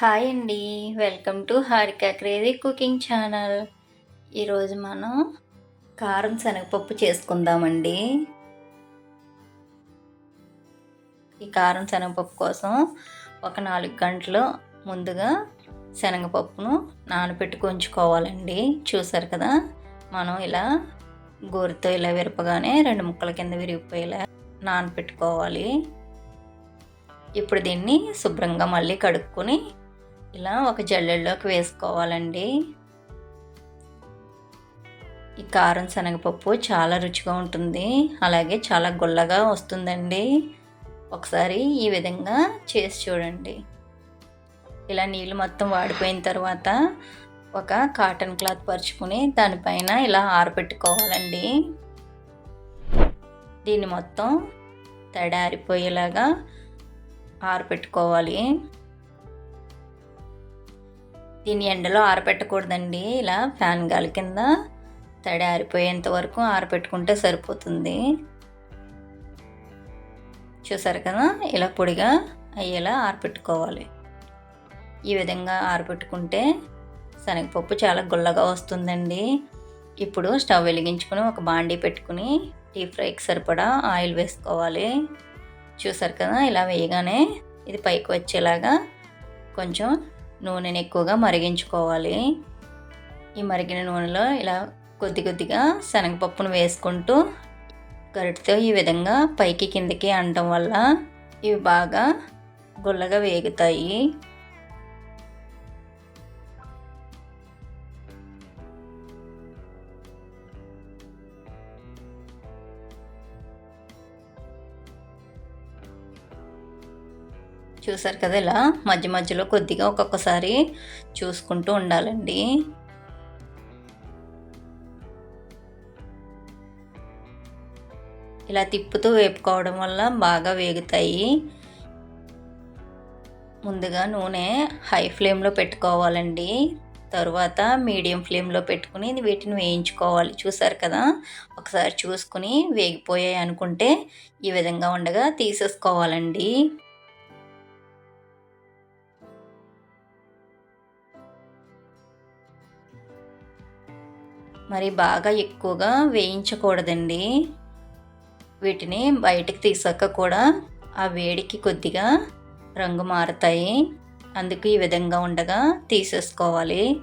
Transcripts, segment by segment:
Hi అండి. Welcome to Harika crazy cooking channel. ఈరోజు మనం కారం శనగపప్పు చేసుకుందామండి. ఈ కారం శనగపప్పు కోసం ఒక నాలుగు గంటలు ముందుగా శనగపప్పును నానబెట్టుకు ఉంచుకోవాలండి. చూసారు కదా? మనం ఇలా గోరుతో ఇలా విరపగానే రెండు ముక్కల కింద విరిగిపోయేలా నానబెట్టుకోవాలి. ఇప్పుడు దీన్ని శుభ్రంగా మళ్ళీ కడుక్కొని ఇలా ఒక జల్లెల్లోకి వేసుకోవాలండి. ఈ కారం శనగపప్పు చాలా రుచిగా ఉంటుంది. అలాగే చాలా గుల్లగా వస్తుందండి. ఒకసారి ఈ విధంగా చేసి చూడండి. ఇలా నీళ్ళు మొత్తం వాడిపోయిన తర్వాత ఒక కాటన్ క్లాత్ పరుచుకుని దానిపైన ఇలా ఆరబెట్టుకోవాలండి దీన్ని మొత్తం తడారిపోయేలాగా ఆరబెట్టుకోవాలి దీన్ని ఎండలో ఆరబెట్టకూడదండి ఇలా ఫ్యాన్ గాలి కింద తడి ఆరిపోయేంత వరకు ఆరబెట్టుకుంటే సరిపోతుంది. చూసారు కదా? ఇలా పొడిగా అయ్యేలా ఆరబెట్టుకోవాలి ఈ విధంగా ఆరబెట్టుకుంటే శనగపప్పు చాలా గుల్లగా వస్తుందండి. ఇప్పుడు స్టవ్ వెలిగించుకుని ఒక బాండీ పెట్టుకుని డీప్ ఫ్రైకి సరిపడా ఆయిల్ వేసుకోవాలి. చూసారు కదా? ఇలా వేయగానే ఇది పైకి వచ్చేలాగా కొంచెం నూనెని ఎక్కువగా మరిగించుకోవాలి. ఈ మరిగిన నూనెలో ఇలా కొద్ది కొద్దిగా శనగపప్పును వేసుకుంటూ గరిటతో ఈ విధంగా పైకి కిందకి అనడం వల్ల ఇవి బాగా గుల్లగా వేగుతాయి. చూసారు కదా ఇలా మధ్య మధ్యలో కొద్దిగా ఒక్కొక్కసారి చూసుకుంటూ ఉండాలండి. ఇలా తిప్పుతూ వేపుకోవడం వల్ల బాగా వేగుతాయి. ముందుగా నూనె హై ఫ్లేమ్లో పెట్టుకోవాలండి. తరువాత మీడియం ఫ్లేమ్లో పెట్టుకుని వీటిని వేయించుకోవాలి. చూసారు కదా? ఒకసారి చూసుకుని వేగిపోయాయి అనుకుంటే ఈ విధంగా ఉండగా తీసేసుకోవాలండి. మరి బాగా ఎక్కువగా వేయించకూడదండి. వీటిని బయటికి తీసాక కూడా ఆ వేడికి కొద్దిగా రంగు మారుతాయి. అందుకు ఈ విధంగా ఉండగా తీసేసుకోవాలి.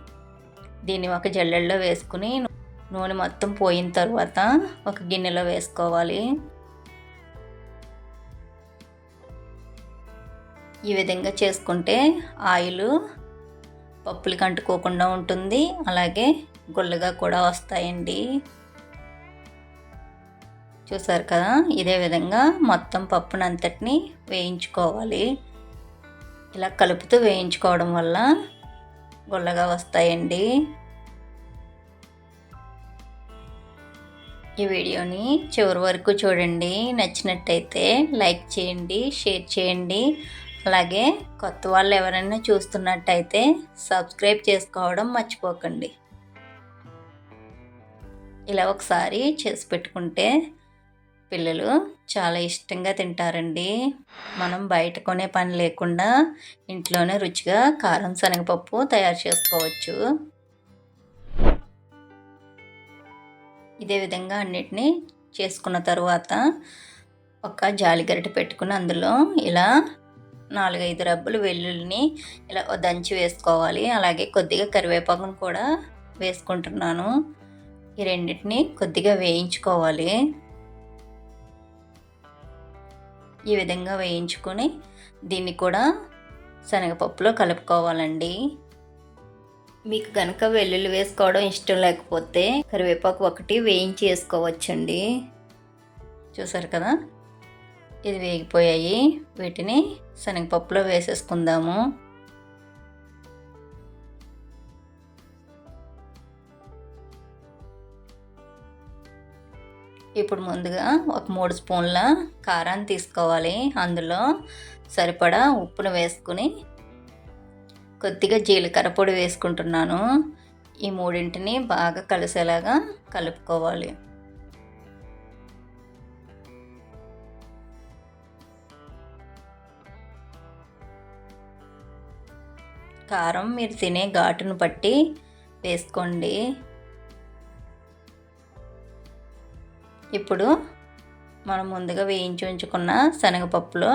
దీన్ని ఒక జల్లెల్లో వేసుకుని నూనె మొత్తం పోయిన తర్వాత ఒక గిన్నెలో వేసుకోవాలి. ఈ విధంగా చేసుకుంటే ఆయిల్ పప్పులు కంటుకోకుండా ఉంటుంది. అలాగే గుల్లగా కూడా వస్తాయండి. చూసారు కదా? ఇదే విధంగా మొత్తం పప్పునంతటిని వేయించుకోవాలి. ఇలా కలుపుతూ వేయించుకోవడం వల్ల గుల్లగా వస్తాయండి. ఈ వీడియోని చివరి వరకు చూడండి. నచ్చినట్టయితే లైక్ చేయండి షేర్ చేయండి. అలాగే కొత్త వాళ్ళు ఎవరైనా చూస్తున్నట్టయితే సబ్స్క్రైబ్ చేసుకోవడం మర్చిపోకండి. ఇలా ఒకసారి చేసి పెట్టుకుంటే పిల్లలు చాలా ఇష్టంగా తింటారండి. మనం బయట కొనే పని లేకుండా ఇంట్లోనే రుచిగా కారం శనగపప్పు తయారు చేసుకోవచ్చు. ఇదే విధంగా అన్నిటినీ చేసుకున్న తర్వాత ఒక జాలిగరిట పెట్టుకుని అందులో ఇలా నాలుగైదు రబ్బులు వెల్లుల్లిని ఇలా దంచి వేసుకోవాలి. అలాగే కొద్దిగా కరివేపాకును కూడా వేసుకుంటున్నాను. ఈ రెండింటిని కొద్దిగా వేయించుకోవాలి. ఈ విధంగా వేయించుకొని దీన్ని కూడా శనగపప్పులో కలుపుకోవాలండి. మీకు కనుక వెల్లుల్లి వేసుకోవడం ఇష్టం లేకపోతే కరివేపాకు ఒకటి వేయించి వేసుకోవచ్చండి చూసారు కదా? ఇది వేగిపోయాయి. వీటిని శనగపప్పులో వేసేసుకుందాము. ఇప్పుడు ముందుగా ఒక మూడు స్పూన్ల కారాన్ని తీసుకోవాలి. అందులో సరిపడా ఉప్పును వేసుకుని కొద్దిగా జీలకర్ర పొడి వేసుకుంటున్నాను. ఈ మూడింటిని బాగా కలిసేలాగా కలుపుకోవాలి. కారం మీరు తినే ఘాటును బట్టి వేసుకోండి. ఇప్పుడు మనం ముందుగా వేయించి ఉంచుకున్న శనగపప్పులో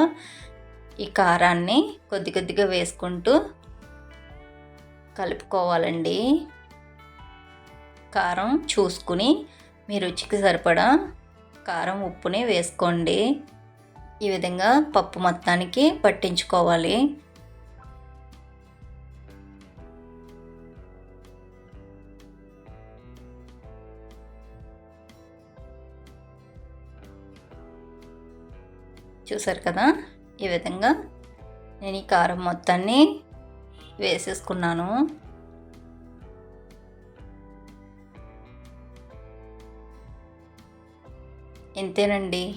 ఈ కారాన్ని కొద్ది కొద్దిగా వేసుకుంటూ కలుపుకోవాలండి. కారం చూసుకుని మీ రుచికి సరిపడా కారం ఉప్పుని వేసుకోండి. ఈ విధంగా పప్పు మొత్తానికి పట్టించుకోవాలి. చూసారు కదా? ఈ విధంగా నేను ఈ కారం మొత్తాన్ని వేసేసుకున్నాను. ఇంతేనండి.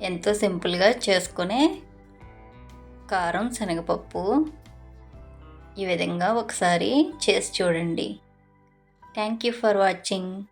ఎంతో సింపుల్గా చేసుకునే కారం శనగపప్పు. ఈ విధంగా ఒకసారి చేసి చూడండి. Thank you for watching.